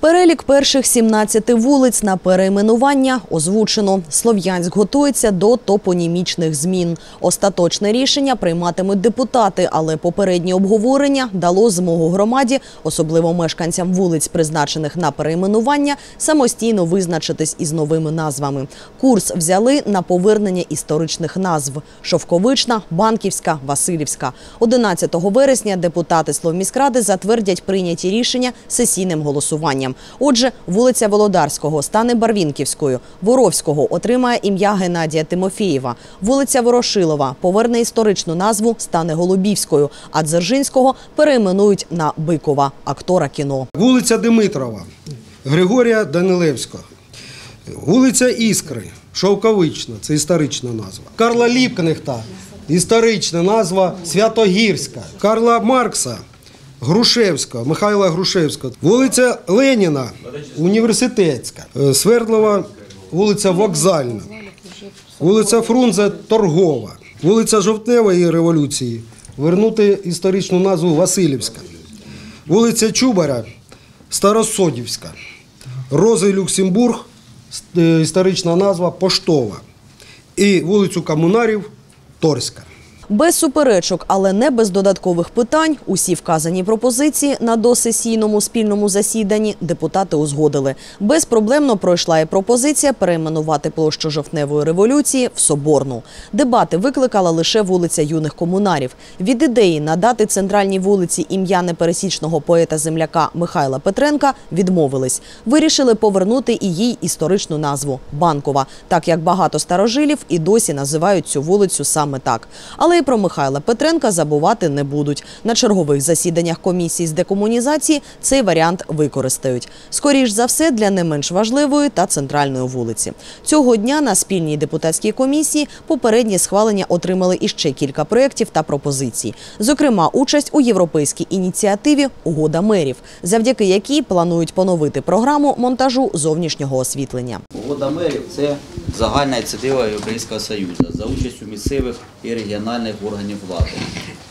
Перелік перших 17 вулиць на перейменування озвучено. Слов'янськ готується до топонімічних змін. Остаточне рішення прийматимуть депутати, але попереднє обговорення дало змогу громаді, особливо мешканцям вулиць, призначених на перейменування, самостійно визначитись із новими назвами. Курс взяли на повернення історичних назв: Шовковична, Банківська, Васильівська. 11 вересня депутати Словміськради затвердять прийняті рішення сесійним голосуванням. Отже, вулиця Володарського стане Барвінківською, Воровського отримає ім'я Геннадія Тимофєєва, вулиця Ворошилова поверне історичну назву, стане Голубівською, а Дзержинського перейменують на Бикова, актора кіно. Вулиця Димитрова, Григорія Данилевського. Вулиця Іскри, Шовковична, це історична назва. Карла Ліпкнехта, історична назва Святогірська. Карла Маркса, Грушевська, Михайла Грушевського. Вулиця Леніна, університетська. Е, Свердлова, вулиця Вокзальна. Вулиця Фрунзе Торгова. Вулиця Жовтневої революції. Вернути історичну назву Васильівська. Вулиця Чубаря, Старосодівська. Рози Люксембург, е, історична назва Поштова. І вулицю Комунарів Торська. Без суперечок, але не без додаткових питань, усі вказані пропозиції на досесійному спільному засіданні депутати узгодили. Безпроблемно пройшла і пропозиція перейменувати площу жовтневої революції в Соборну. Дебати викликала лише вулиця юних комунарів. Від ідеї надати центральній вулиці ім'я непересічного поета-земляка Михайла Петренка відмовились. Вирішили повернути і їй історичну назву Банкова, так як багато старожилів і досі називають цю вулицю саме так. Але і про Михайла Петренка забувати не будуть. На чергових засіданнях комісії з декомунізації цей варіант використають. Скоріш за все, для не менш важливої та центральної вулиці. Цього дня на спільній депутатській комісії попередні схвалення отримали іще кілька проєктів та пропозицій. Зокрема, участь у європейській ініціативі Угода мерів, завдяки якій планують поновити програму монтажу зовнішнього освітлення. Угода мерів це загальна ініціатива Європейського Союзу за участю місцевих і регіональних органів влади,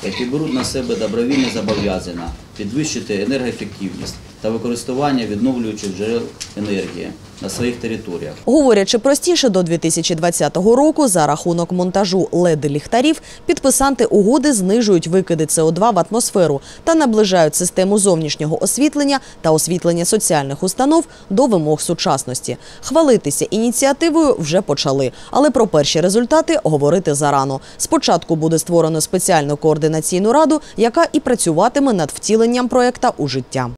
які беруть на себе добровільне зобов'язання підвищити енергоефективність та використання відновлюючих джерел енергії на своїх територіях. Говорячи простіше, до 2020 року за рахунок монтажу LED-ліхтарів підписанти угоди знижують викиди СО2 в атмосферу та наближають систему зовнішнього освітлення та освітлення соціальних установ до вимог сучасності. Хвалитися ініціативою вже почали, але про перші результати говорити зарано. Спочатку буде створено спеціальну координаційну раду, яка і працюватиме над втіленням проекта у життя.